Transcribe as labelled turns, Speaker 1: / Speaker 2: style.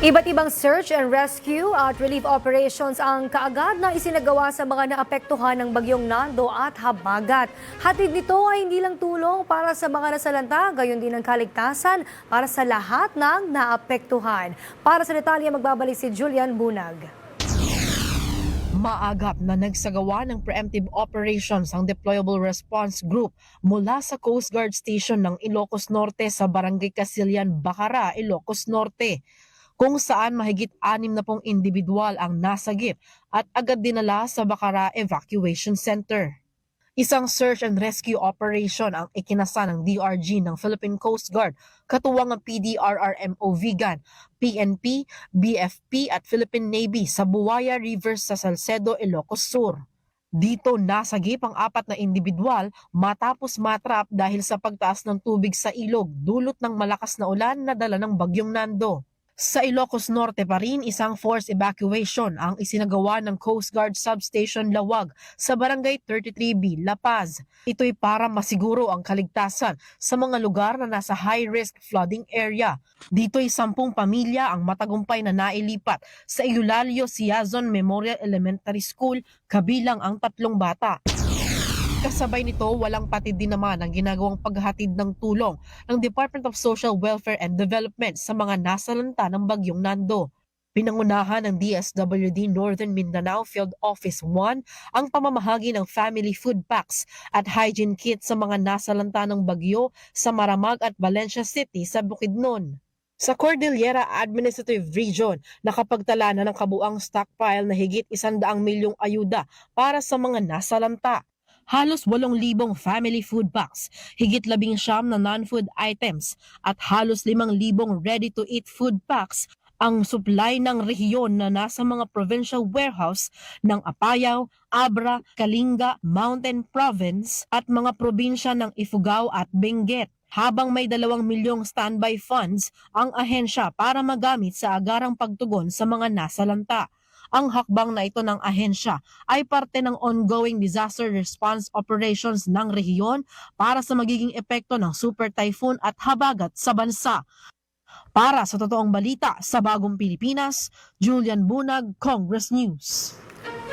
Speaker 1: Iba't ibang search and rescue at relief operations ang kaagad na isinagawa sa mga naapektuhan ng bagyong Nando at Habagat. Hatid nito ay hindi lang tulong para sa mga nasalanta, gayon din ang kaligtasan para sa lahat ng naapektuhan. Para sa detalye, magbabalik si Julian Bunag.
Speaker 2: Maagap na nagsagawa ng preemptive operations ang Deployable Response Group mula sa Coast Guard Station ng Ilocos Norte sa Barangay Casilian, Bacara, Ilocos Norte kung saan mahigit anim na pong individual ang nasagip at agad dinala sa Bacara Evacuation Center. Isang search and rescue operation ang ikinasa ng DRG ng Philippine Coast Guard, katuwang ang PDRRMO Vigan, PNP, BFP at Philippine Navy sa Buwaya River sa Salcedo, Ilocos Sur. Dito nasagip ang apat na individual matapos matrap dahil sa pagtaas ng tubig sa ilog dulot ng malakas na ulan na dala ng bagyong Nando. Sa Ilocos Norte pa rin, isang force evacuation ang isinagawa ng Coast Guard Substation Lawag sa Barangay 33B, La Paz. Ito'y para masiguro ang kaligtasan sa mga lugar na nasa high-risk flooding area. Dito'y sampung pamilya ang matagumpay na nailipat sa Eulalio Siazon Memorial Elementary School kabilang ang tatlong bata. Kasabay nito, walang patid din naman ang ginagawang paghatid ng tulong ng Department of Social Welfare and Development sa mga nasalanta ng bagyong Nando. Pinangunahan ng DSWD Northern Mindanao Field Office 1 ang pamamahagi ng family food packs at hygiene kits sa mga nasalanta ng bagyo sa Maramag at Valencia City sa Bukidnon. Sa Cordillera Administrative Region, nakapagtala na ng kabuang stockpile na higit 100 milyong ayuda para sa mga nasalanta halos 8,000 family food packs, higit 19 na non-food items at halos 5,000 ready-to-eat food packs ang supply ng rehiyon na nasa mga provincial warehouse ng Apayao, Abra, Kalinga, Mountain Province at mga probinsya ng Ifugao at Benguet. Habang may 2 milyong standby funds ang ahensya para magamit sa agarang pagtugon sa mga nasalanta. Ang hakbang na ito ng ahensya ay parte ng ongoing disaster response operations ng rehiyon para sa magiging epekto ng super typhoon at habagat sa bansa. Para sa totoong balita sa Bagong Pilipinas, Julian Bunag, Congress News.